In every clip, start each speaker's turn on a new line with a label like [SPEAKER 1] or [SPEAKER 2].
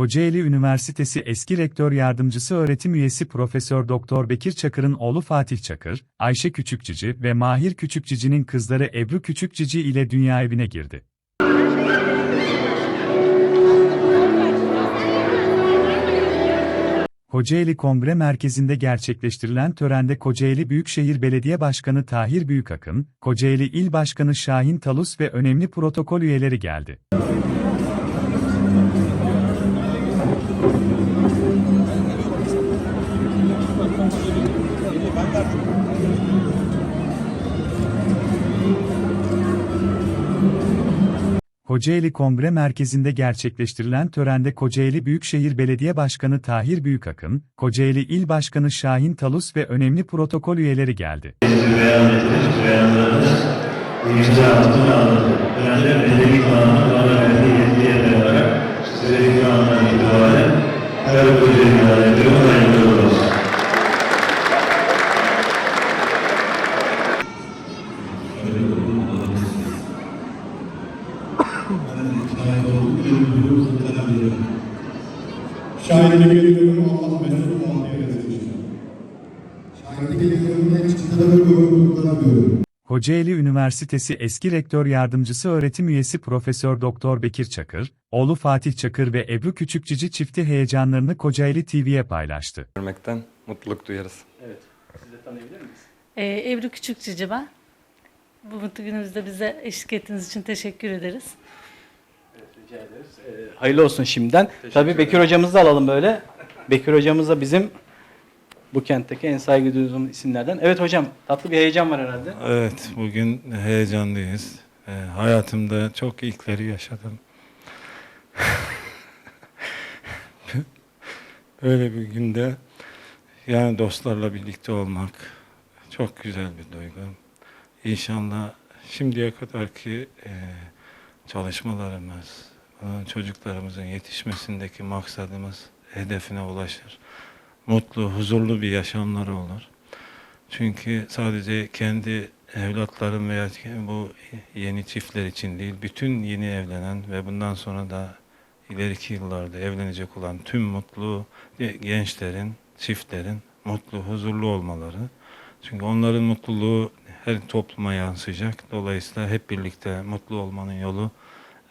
[SPEAKER 1] Kocaeli Üniversitesi eski rektör yardımcısı öğretim üyesi Profesör Doktor Bekir Çakır'ın oğlu Fatih Çakır, Ayşe Küçükcici ve Mahir Küçükcici'nin kızları Ebru Küçükcici ile dünya evine girdi. Kocaeli Kongre Merkezi'nde gerçekleştirilen törende Kocaeli Büyükşehir Belediye Başkanı Tahir Büyükakın, Kocaeli İl Başkanı Şahin Talus ve önemli protokol üyeleri geldi. Kocaeli Kongre Merkezi'nde gerçekleştirilen törende Kocaeli Büyükşehir Belediye Başkanı Tahir Büyükakın, Kocaeli İl Başkanı Şahin Talus ve önemli protokol üyeleri geldi.
[SPEAKER 2] beyanlarınız imza altına alındı. De medeni kanunu bana verdiği
[SPEAKER 3] Şahitlik ediyorum Allah mesut muhabbet etsin. Şahitlik ediyorum en çıktıları görüyorum.
[SPEAKER 1] Kocaeli Üniversitesi eski rektör yardımcısı öğretim üyesi Profesör Doktor Bekir Çakır, oğlu Fatih Çakır ve Ebru Küçükcici çifti heyecanlarını Kocaeli TV'ye paylaştı.
[SPEAKER 4] görmekten mutluluk duyarız.
[SPEAKER 5] Ee, Ebru Küçükçücü ben. Bu mutlu günümüzde bize eşlik ettiğiniz için teşekkür ederiz.
[SPEAKER 6] Hayırlı olsun şimdiden. Tabii Bekir hocamızı da alalım böyle. Bekir hocamız da bizim bu kentteki en saygı duyduğum isimlerden. Evet hocam tatlı bir heyecan var herhalde.
[SPEAKER 7] Evet, bugün heyecanlıyız. Ee, hayatımda çok ilkleri yaşadım. Böyle bir günde yani dostlarla birlikte olmak çok güzel bir duygu. İnşallah şimdiye kadarki e, çalışmalarımız, e, çocuklarımızın yetişmesindeki maksadımız hedefine ulaşır. Mutlu, huzurlu bir yaşamları olur. Çünkü sadece kendi evlatlarım veya bu yeni çiftler için değil, bütün yeni evlenen ve bundan sonra da ileriki yıllarda evlenecek olan tüm mutlu gençlerin, çiftlerin mutlu, huzurlu olmaları. Çünkü onların mutluluğu her topluma yansıyacak. Dolayısıyla hep birlikte mutlu olmanın yolu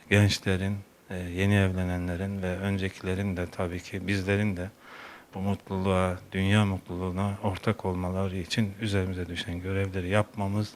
[SPEAKER 7] gençlerin, e, yeni evlenenlerin ve öncekilerin de tabii ki bizlerin de bu mutluluğa, dünya mutluluğuna ortak olmaları için üzerimize düşen görevleri yapmamız